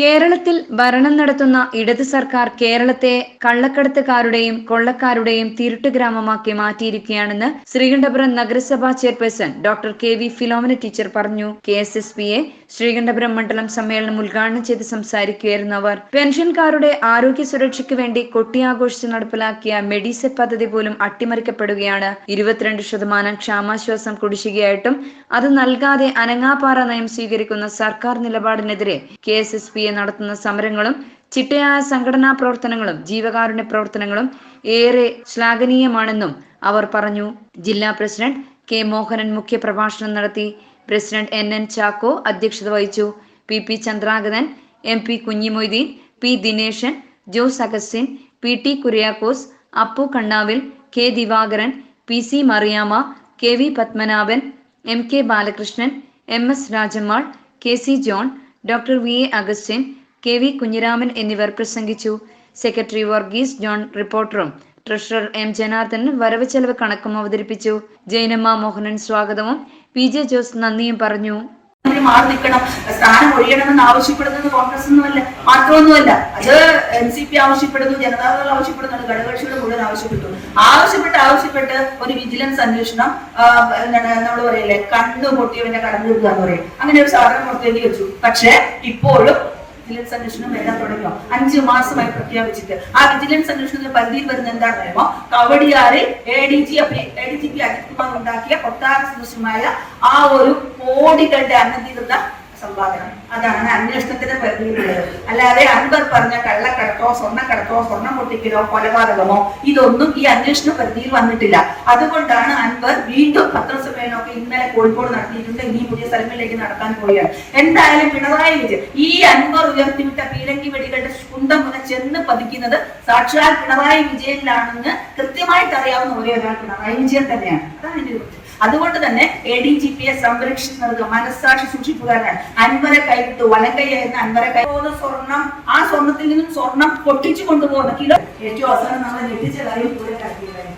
കേരളത്തിൽ ഭരണം നടത്തുന്ന ഇടത് സർക്കാർ കേരളത്തെ കള്ളക്കടത്തുകാരുടെയും കൊള്ളക്കാരുടെയും തിരുട്ട് ഗ്രാമമാക്കി മാറ്റിയിരിക്കുകയാണെന്ന് ശ്രീകണ്ഠപുരം നഗരസഭാ chairperson doctor K V Philomina teacher പറഞ്ഞു. K S S P A Sreekandapuram മണ്ഡലം സമ്മേളനം ഉദ്ഘാടനം ചെയ്ത് സംസാരിക്കുകയായിരുന്നു അവർ. പെൻഷൻകാരുടെ ആരോഗ്യ സുരക്ഷയ്ക്ക് വേണ്ടി കൊട്ടിയാഘോഷിച്ച് നടപ്പിലാക്കിയ മെഡിസെ പദ്ധതി പോലും അട്ടിമറിക്കപ്പെടുകയാണ്. ഇരുപത്തിരണ്ട് ശതമാനം ക്ഷാമാശ്വാസം കുടിശ്ശികയായിട്ടും അത് നൽകാതെ അനങ്ങാപ്പാറ നയം സ്വീകരിക്കുന്ന സർക്കാർ നിലപാടിനെതിരെ കെ എസ് എസ് നടത്തുന്ന സമരങ്ങളും ചിട്ടയായ സംഘടനാ പ്രവർത്തനങ്ങളും ജീവകാരുണ്യ പ്രവർത്തനങ്ങളും ഏറെ ശ്ലാഘനീയമാണെന്നും അവർ പറഞ്ഞു. ജില്ലാ പ്രസിഡന്റ് കെ മോഹനൻ മുഖ്യപ്രഭാഷണം നടത്തി. പ്രസിഡന്റ് എൻ എൻ ചാക്കോ അധ്യക്ഷത വഹിച്ചു. P P Chandragathan M P Kunhimoideen P Dineshan Jose Augustine P T Kuriakose Appu Kannavil K Divakaran P C Mariyama K V Padmanabhan M K Balakrishnan M S Rajammal K C John doctor V A Augustine K V Kunhiraman എന്നിവർ പ്രസംഗിച്ചു. Secretary Varghese John റിപ്പോർട്ടറും treasurer M Janardhanan വരവ് ചെലവ് കണക്കും അവതരിപ്പിച്ചു. ജൈനമ്മ മോഹനൻ സ്വാഗതവും. P J Jose നന്ദിയും പറഞ്ഞു. മാറി നിൽക്കണം. സ്ഥാനം ഒഴിയണമെന്ന് ആവശ്യപ്പെടുന്നത് കോൺഗ്രസ് ഒന്നുമല്ല. മാത്രമൊന്നുമല്ല അത് എൻ സി പി ആവശ്യപ്പെടുന്നു ജനതാദൾ ആവശ്യപ്പെടുന്നു ഘടകകക്ഷികൾ മുഴുവൻ ആവശ്യപ്പെട്ടു. ആവശ്യപ്പെട്ട് ആവശ്യപ്പെട്ട് ഒരു വിജിലൻസ് അന്വേഷണം എന്താണ് നമ്മൾ പറയല്ലേ കണ്ണു പൊട്ടിയവന്റെ കടന്നു എന്ന് പറയും. അങ്ങനെ ഒരു സാധനം പുറത്തേക്ക് വെച്ചു. പക്ഷെ ഇപ്പോഴും വിജിലൻസ് അന്വേഷണം വരാൻ തുടങ്ങിയോ? അഞ്ചു മാസമായി പ്രഖ്യാപിച്ചിട്ട്. ആ വിജിലൻസ് അന്വേഷണത്തിന്റെ പരിധിയിൽ വരുന്ന എന്താണെന്ന് പറയുമ്പോ കവടിയാറിൽ A D G A D G P Ajith Kumar ഉണ്ടാക്കിയ കൊട്ടാര സദൃശ്യമായ ആ ഒരു കോടികളുടെ അനധികൃത സമ്പാദനം അതാണ് അന്വേഷണത്തിന്റെ പരിധിയിലുള്ളത്. അല്ലാതെ അൻപർ പറഞ്ഞ കള്ളക്കടത്തോ സ്വർണക്കടത്തോ സ്വർണം പൊട്ടിക്കലോ കൊലപാതകമോ ഇതൊന്നും ഈ അന്വേഷണ പരിധിയിൽ വന്നിട്ടില്ല. അതുകൊണ്ടാണ് അൻവർ വീണ്ടും പത്രസമ്മേളനമൊക്കെ ഇന്നലെ കോഴിക്കോട് നടത്തിയിട്ടുണ്ട്. ഇനി പുതിയ സ്ഥലങ്ങളിലേക്ക് നടക്കാൻ പോവുകയാണ്. എന്തായാലും പിണറായി വിജയൻ ഈ അൻവർ ഉയർത്തിവിട്ട പീരങ്കി വെടികളുടെ കുന്തം മുതൽ ചെന്ന് പതിക്കുന്നത് സാക്ഷാൽ പിണറായി വിജയനിലാണെന്ന് കൃത്യമായിട്ട് അറിയാവുന്ന ഒരേ ഒരാൾ പിണറായി വിജയൻ തന്നെയാണ്. അതാണ് എന്റെ അതുകൊണ്ട് തന്നെ എ ഡി ജി പിയെ സംരക്ഷിച്ച് നൽകുക മനസ്സാക്ഷി സൂക്ഷിപ്പുകാരനാണ് അൻവര കൈവിട്ടു വലങ്കയ്യായിരുന്ന അൻവരെ കൈ പോകുന്ന സ്വർണം ആ സ്വർണത്തിൽ നിന്നും സ്വർണം പൊട്ടിച്ചു കൊണ്ടുപോകുന്ന കിലോ ഏറ്റവും അവസാനം നമ്മൾ ഞെട്ടിച്ച കാര്യം പൂരം കാട്ടിയതായിരുന്നു